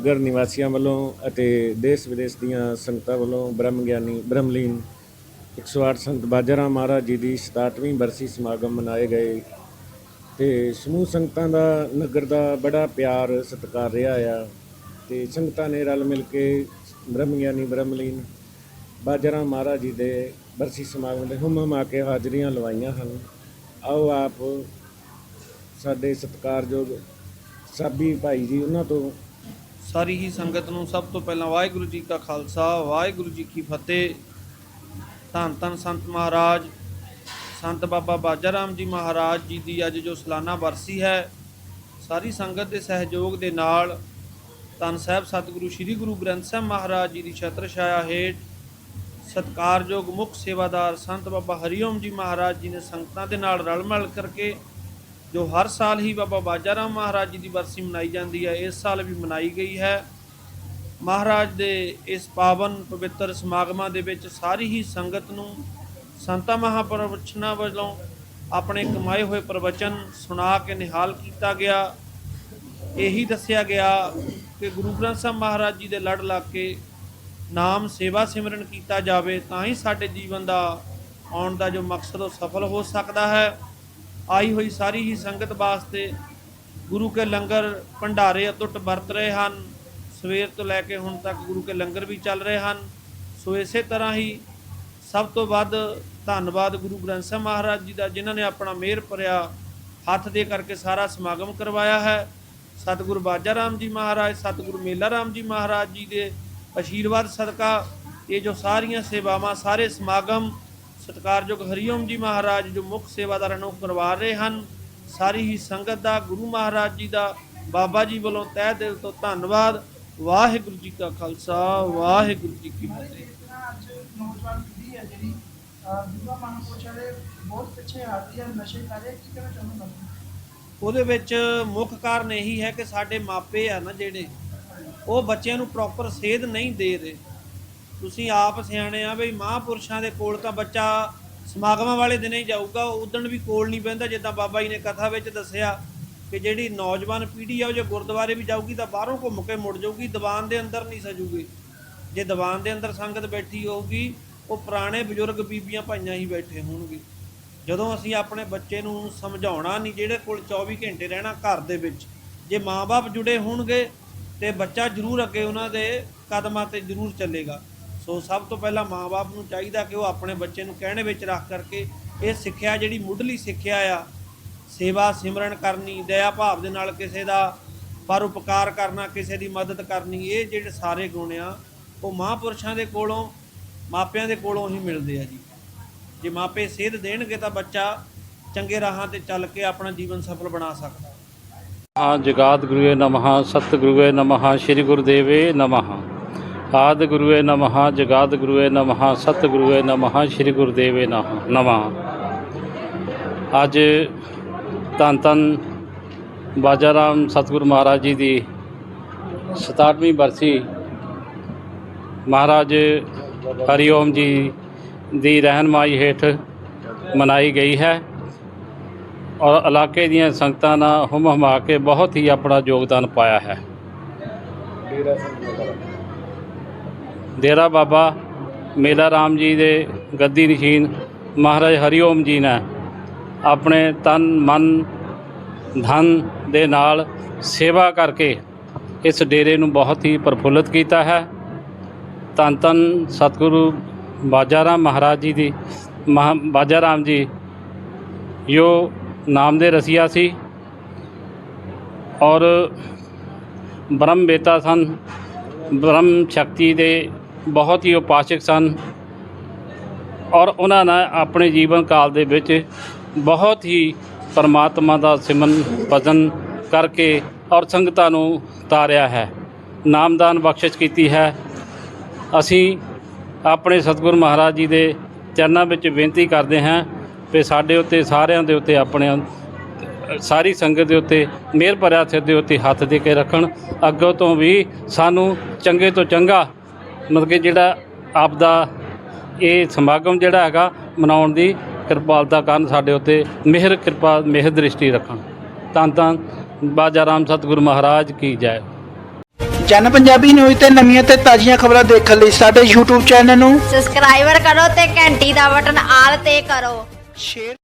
ਨਗਰ ਨਿਵਾਸੀਆਂ ਵੱਲੋਂ ਅਤੇ ਦੇਸ਼ ਵਿਦੇਸ਼ ਦੀਆਂ ਸੰਗਤਾਂ ਵੱਲੋਂ ਬ੍ਰਹਮ ਗਿਆਨੀ, ਬ੍ਰਹਮਲੀਨ 108 ਸੰਤ ਬਾਜਰਾ ਮਹਾਰਾਜ ਜੀ ਦੀ 67ਵੀਂ ਬਰਸੀ ਸਮਾਗਮ ਮਨਾਏ ਗਏ ਤੇ ਸਮੂਹ ਸੰਗਤਾਂ ਦਾ ਨਗਰ ਦਾ ਬੜਾ ਪਿਆਰ, ਸਤਿਕਾਰ ਰਿਹਾ ਆ ਤੇ ਸੰਗਤਾਂ ਨੇ ਰਲ ਮਿਲ ਕੇ ਬ੍ਰਹਮ ਗਿਆਨੀ, ਬ੍ਰਹਮਲੀਨ ਬਾਜਰਾ ਮਹਾਰਾਜ ਜੀ ਦੇ ਬਰਸੀ ਸਮਾਗਮ ਦੇ ਹੁਮ ਆ ਕੇ ਹਾਜ਼ਰੀਆਂ ਲਵਾਈਆਂ ਹਨ। ਆਓ ਆਪ ਸਾਡੇ ਸਤਿਕਾਰਯੋਗ ਸਾਬੀ ਭਾਈ ਜੀ, ਉਹਨਾਂ ਤੋਂ ਸਾਰੀ ਹੀ ਸੰਗਤ ਨੂੰ ਸਭ ਤੋਂ ਪਹਿਲਾਂ ਵਾਹਿਗੁਰੂ ਜੀ ਕਾ ਖਾਲਸਾ, ਵਾਹਿਗੁਰੂ ਜੀ ਕੀ ਫਤਿਹ। ਧੰਨ ਧੰਨ ਸੰਤ ਮਹਾਰਾਜ, ਸੰਤ ਬਾਬਾ ਬਾਜਾ ਰਾਮ ਜੀ ਮਹਾਰਾਜ ਜੀ ਦੀ ਅੱਜ ਜੋ ਸਾਲਾਨਾ ਵਰਸੀ ਹੈ, ਸਾਰੀ ਸੰਗਤ ਦੇ ਸਹਿਯੋਗ ਦੇ ਨਾਲ ਧੰਨ ਸਾਹਿਬ ਸਤਿਗੁਰੂ ਸ੍ਰੀ ਗੁਰੂ ਗ੍ਰੰਥ ਸਾਹਿਬ ਮਹਾਰਾਜ ਜੀ ਦੀ ਛਤਰ ਛਾਇਆ ਹੇਠ ਸਤਿਕਾਰਯੋਗ ਮੁੱਖ ਸੇਵਾਦਾਰ ਸੰਤ ਬਾਬਾ ਹਰੀਓਮ ਜੀ ਮਹਾਰਾਜ ਜੀ ਨੇ ਸੰਗਤਾਂ ਦੇ ਨਾਲ ਰਲ ਮਿਲ ਕਰਕੇ ਜੋ ਹਰ ਸਾਲ ਹੀ ਬਾਬਾ ਬਾਜਾ ਰਾਮ ਮਹਾਰਾਜ ਜੀ ਦੀ ਬਰਸੀ ਮਨਾਈ ਜਾਂਦੀ ਹੈ, ਇਸ ਸਾਲ ਵੀ ਮਨਾਈ ਗਈ ਹੈ। ਮਹਾਰਾਜ ਦੇ ਇਸ ਪਾਵਨ ਪਵਿੱਤਰ ਸਮਾਗਮਾਂ ਦੇ ਵਿੱਚ ਸਾਰੀ ਹੀ ਸੰਗਤ ਨੂੰ ਸੰਤਾ ਮਹਾਪ੍ਰਵਚਨਾਂ ਵੱਲੋਂ ਆਪਣੇ ਕਮਾਏ ਹੋਏ ਪ੍ਰਵਚਨ ਸੁਣਾ ਕੇ ਨਿਹਾਲ ਕੀਤਾ ਗਿਆ। ਇਹੀ ਦੱਸਿਆ ਗਿਆ ਕਿ ਗੁਰੂ ਗ੍ਰੰਥ ਸਾਹਿਬ ਮਹਾਰਾਜ ਜੀ ਦੇ ਲੜ ਲਾ ਕੇ ਨਾਮ ਸੇਵਾ ਸਿਮਰਨ ਕੀਤਾ ਜਾਵੇ, ਤਾਂ ਹੀ ਸਾਡੇ ਜੀਵਨ ਦਾ ਆਉਣ ਦਾ ਜੋ ਮਕਸਦ ਉਹ ਸਫਲ ਹੋ ਸਕਦਾ ਹੈ। ਆਈ ਹੋਈ ਸਾਰੀ ਹੀ ਸੰਗਤ ਵਾਸਤੇ ਗੁਰੂ ਕੇ ਲੰਗਰ ਭੰਡਾਰੇ ਅਤੁੱਟ ਵਰਤ ਰਹੇ ਹਨ। ਸਵੇਰ ਤੋਂ ਲੈ ਕੇ ਹੁਣ ਤੱਕ ਗੁਰੂ ਕੇ ਲੰਗਰ ਵੀ ਚੱਲ ਰਹੇ ਹਨ। ਸੋ ਇਸੇ ਤਰ੍ਹਾਂ ਹੀ ਸਭ ਤੋਂ ਵੱਧ ਧੰਨਵਾਦ ਗੁਰੂ ਗ੍ਰੰਥ ਸਾਹਿਬ ਮਹਾਰਾਜ ਜੀ ਦਾ, ਜਿਨ੍ਹਾਂ ਨੇ ਆਪਣਾ ਮਿਹਰ ਭਰਿਆ, ਹੱਥ ਦੇ ਕਰਕੇ ਸਾਰਾ ਸਮਾਗਮ ਕਰਵਾਇਆ ਹੈ। ਸਤਿਗੁਰੂ ਬਾਜਾ ਰਾਮ ਜੀ ਮਹਾਰਾਜ, ਸਤਿਗੁਰੂ ਮੇਲਾ ਰਾਮ ਜੀ ਮਹਾਰਾਜ ਜੀ ਦੇ ਆਸ਼ੀਰਵਾਦ ਸਦਕਾ ਇਹ ਜੋ ਸਾਰੀਆਂ ਸੇਵਾਵਾਂ, ਸਾਰੇ ਸਮਾਗਮ ਸਤਿਕਾਰਯੋਗ ਹਰੀਓਮ ਜੀ ਮਹਾਰਾਜ ਜੋ ਮੁੱਖ ਸੇਵਾਦਾਰਾਂ ਨੂੰ ਕਰਵਾ ਰਹੇ ਹਨ ਸਾਰੀ ਹੀ ਸੰਗਤ ਦਾ ਗੁਰੂ ਮਹਾਰਾਜ ਜੀ ਦਾ ਬਾਬਾ ਜੀ ਵੱਲੋਂ ਤਹਿ ਦਿਲ ਤੋਂ ਧੰਨਵਾਦ। ਵਾਹਿਗੁਰੂ ਜੀ ਕਾ ਖਾਲਸਾ ਵਾਹਿਗੁਰੂ ਜੀ ਕੀ ਫਤਿਹ। ਅੱਜ ਨੌਜਵਾਨ ਪੀੜ੍ਹੀ ਹੈ ਜਿਹੜੀ ਅਹ ਵਿਧਵਾ ਮਹਾਂਪੁਰਸ਼ ਵਾਲੇ ਬਹੁਤ ਪਿੱਛੇ ਹਟਦੀ ਹੈ ਨਸ਼ੇ ਕਰ ਰਹੇ ਕੀ ਕਹਿਣਾ ਚਾਹੁੰਦੇ ਹੋ ਉਹਦੇ ਵਿੱਚ ਮੁੱਖ ਕਾਰਨ ਇਹੀ ਹੈ ਕਿ ਸਾਡੇ ਮਾਪੇ ਆ ਨਾ ਜਿਹੜੇ ਉਹ ਬੱਚਿਆਂ ਨੂੰ ਪ੍ਰੋਪਰ ਸੇਧ ਨਹੀਂ ਦੇ ਰਹੇ। ਤੁਸੀਂ ਆਪ ਸਿਆਣੇ ਆ ਬਈ ਮਹਾਂਪੁਰਸ਼ਾਂ ਦੇ ਕੋਲ ਤਾਂ ਬੱਚਾ ਸਮਾਗਮਾਂ ਵਾਲੇ ਦਿਨ ਹੀ ਜਾਊਗਾ, ਉਦਣ ਵੀ ਕੋਲ ਨਹੀਂ ਬਹਿੰਦਾ, ਜਿੱਦਾਂ ਬਾਬਾ ਜੀ ਨੇ ਕਥਾ ਵਿੱਚ ਦੱਸਿਆ ਕਿ ਜਿਹੜੀ ਨੌਜਵਾਨ ਪੀੜ੍ਹੀ ਆ, ਉਹ ਜੇ ਗੁਰਦੁਆਰੇ ਵੀ ਜਾਊਗੀ ਤਾਂ ਬਾਹਰੋਂ ਘੁੰਮ ਕੇ ਮੁੜ ਜਾਊਗੀ, ਦੀਵਾਨ ਦੇ ਅੰਦਰ ਨਹੀਂ ਸਜੂਗੀ। ਜੇ ਦੀਵਾਨ ਦੇ ਅੰਦਰ ਸੰਗਤ ਬੈਠੀ ਹੋਊਗੀ, ਉਹ ਪੁਰਾਣੇ ਬਜ਼ੁਰਗ ਬੀਬੀਆਂ ਭਾਈਆਂ ਹੀ ਬੈਠੇ ਹੋਣਗੇ। ਜਦੋਂ ਅਸੀਂ ਆਪਣੇ ਬੱਚੇ ਨੂੰ ਸਮਝਾਉਣਾ ਨਹੀਂ, ਜਿਹੜੇ ਕੋਲ 24 ਘੰਟੇ ਰਹਿਣਾ ਘਰ ਦੇ ਵਿੱਚ, ਜੇ ਮਾਪੇ ਜੁੜੇ ਹੋਣਗੇ ਤੇ ਬੱਚਾ ਜ਼ਰੂਰ ਅੱਗੇ ਉਹਨਾਂ ਦੇ ਕਦਮਾਂ ਤੇ ਜ਼ਰੂਰ ਚੱਲੇਗਾ। ਸੋ ਸਭ ਤੋਂ ਪਹਿਲਾਂ ਮਾਪੇ ਨੂੰ ਚਾਹੀਦਾ ਕਿ ਉਹ ਆਪਣੇ ਬੱਚੇ ਨੂੰ ਕਹਿਣੇ ਵਿੱਚ ਰੱਖ ਕਰਕੇ ਇਹ ਸਿੱਖਿਆ ਜਿਹੜੀ ਮੁੱਢਲੀ ਸਿੱਖਿਆ ਆ, ਸੇਵਾ ਸਿਮਰਨ ਕਰਨੀ, ਦਇਆ ਭਾਵ ਦੇ ਨਾਲ ਕਿਸੇ ਦਾ ਪਰਉਪਕਾਰ ਕਰਨਾ, ਕਿਸੇ ਦੀ ਮਦਦ ਕਰਨੀ, ਇਹ ਜਿਹੜੇ ਸਾਰੇ ਗੁਣ ਆ, ਉਹ ਮਹਾਂਪੁਰਸ਼ਾਂ ਦੇ ਕੋਲੋਂ, ਮਾਪਿਆਂ ਦੇ ਕੋਲੋਂ ਹੀ ਮਿਲਦੇ ਆ ਜੀ। ਜੇ ਮਾਪੇ ਸੇਧ ਦੇਣਗੇ ਤਾਂ ਬੱਚਾ ਚੰਗੇ ਰਾਹਾਂ ਤੇ ਚੱਲ ਕੇ ਆਪਣਾ ਜੀਵਨ ਸਫਲ ਬਣਾ ਸਕਦਾ। ਹੈ ਹਾਂ ਜਗਾਤ ਗੁਰੂਏ ਨਮః ਸਤ ਗੁਰੂਏ ਨਮః ਸ੍ਰੀ ਗੁਰਦੇਵੇ ਨਮః ਆਦ ਗੁਰੂਏ ਨਮః ਜਗਾਦ ਗੁਰੂਏ ਨਮঃ ਸਤ ਗੁਰੂਏ ਨਮঃ ਸ੍ਰੀ ਗੁਰਦੇਵੇ ਨਮః ਨਮః। ਅੱਜ ਧੰਨ ਧੰਨ ਬਾਜਾ ਰਾਮ ਸਤਿਗੁਰੂ ਮਹਾਰਾਜ ਜੀ ਦੀ 67ਵੀਂ ਬਰਸੀ ਮਹਾਰਾਜ ਹਰੀਓਮ ਜੀ ਦੀ ਰਹਿਨਮਾਈ ਹੇਠ ਮਨਾਈ ਗਈ ਹੈ। ਔਰ ਇਲਾਕੇ ਦੀਆਂ ਸੰਗਤਾਂ ਨਾਲ ਹੁਮ ਹੁਮਾ ਕੇ ਬਹੁਤ ਹੀ ਆਪਣਾ ਯੋਗਦਾਨ ਪਾਇਆ ਹੈ। ਡੇਰਾ ਬਾਬਾ ਮੇਲਾ ਰਾਮ ਜੀ ਦੇ ਗੱਦੀ ਨਸ਼ੀਨ ਮਹਾਰਾਜ ਹਰੀਓਮ ਜੀ ਨੇ ਆਪਣੇ ਤਨ, ਮਨ, ਧਨ ਦੇ ਨਾਲ ਸੇਵਾ ਕਰਕੇ ਇਸ ਡੇਰੇ ਨੂੰ ਬਹੁਤ ਹੀ ਪ੍ਰਫੁੱਲਤ ਕੀਤਾ ਹੈ। ਧੰਨ ਧੰਨ ਸਤਿਗੁਰੂ ਬਾਜਾ ਰਾਮ ਮਹਾਰਾਜ ਜੀ ਦੀ, ਮਹਾ ਬਾਜਾ ਰਾਮ ਜੀ, ਜੋ ਨਾਮ ਦੇ ਰਸੀਆ ਸੀ ਔਰ ਬ੍ਰਹਮ ਬੇਤਾ ਸਨ। ਬ੍ਰਹਮ ਸ਼ਕਤੀ ਦੇ ਬਹੁਤ ਹੀ ਉਪਾਸਕ ਸਨ ਔਰ ਉਹਨਾਂ ਨੇ ਆਪਣੇ ਜੀਵਨ ਕਾਲ ਦੇ ਵਿੱਚ ਬਹੁਤ ਹੀ ਪਰਮਾਤਮਾ ਦਾ ਸਿਮਰਨ, ਭਜਨ ਕਰਕੇ ਔਰ ਸੰਗਤਾਂ ਨੂੰ ਤਾਰਿਆ ਹੈ। ਨਾਮਦਾਨ ਬਖਸ਼ਿਸ਼ ਕੀਤੀ ਹੈ। ਅਸੀਂ ਆਪਣੇ ਸਤਿਗੁਰੂ ਮਹਾਰਾਜ ਜੀ ਦੇ ਚਰਨਾਂ ਵਿੱਚ ਬੇਨਤੀ ਕਰਦੇ ਹਾਂ ਕਿ ਸਾਡੇ ਉੱਤੇ, ਸਾਰਿਆਂ ਦੇ ਉੱਤੇ ਆਪਣੇ ਸਾਰੀ ਸੰਗਤ ਦੇ ਉੱਤੇ ਮਿਹਰ ਭਰਿਆ ਸਿਰ ਦੇ ਉੱਤੇ ਹੱਥ ਦੇ ਕੇ ਰੱਖਣ। ਅੱਗੋਂ ਤੋਂ ਵੀ ਸਾਨੂੰ ਚੰਗੇ ਤੋਂ ਚੰਗਾ ਮਤਲਬ ਕਿ ਜਿਹੜਾ ਆਪ ਦਾ ਇਹ ਸਮਾਗਮ ਜਿਹੜਾ ਹੈਗਾ ਮਨਾਉਣ ਦੀ ਕਿਰਪਾਲਤਾ ਕਰਨ ਸਾਡੇ ਉੱਤੇ ਮਿਹਰ ਕਿਰਪਾ ਮਿਹਰ ਦ੍ਰਿਸ਼ਟੀ ਰੱਖਣ। ਤਾਂ ਤਾਂ ਬਾਜਾ ਰਾਮ ਸਤਿਗੁਰੂ ਮਹਾਰਾਜ ਕੀ ਜੈ। ਜਨ ਪੰਜਾਬੀ ਨਿਊਜ਼ ਤੇ ਨਵੀਆਂ ਤੇ ਤਾਜ਼ੀਆਂ ਖਬਰਾਂ ਦੇਖਣ ਲਈ ਸਾਡੇ YouTube ਚੈਨਲ ਨੂੰ ਸਬਸਕ੍ਰਾਈਬਰ ਕਰੋ ਤੇ ਘੰਟੀ ਦਾ ਬਟਨ ਆਲ ਤੇ ਕਰੋ। ਸ਼ੇਅਰ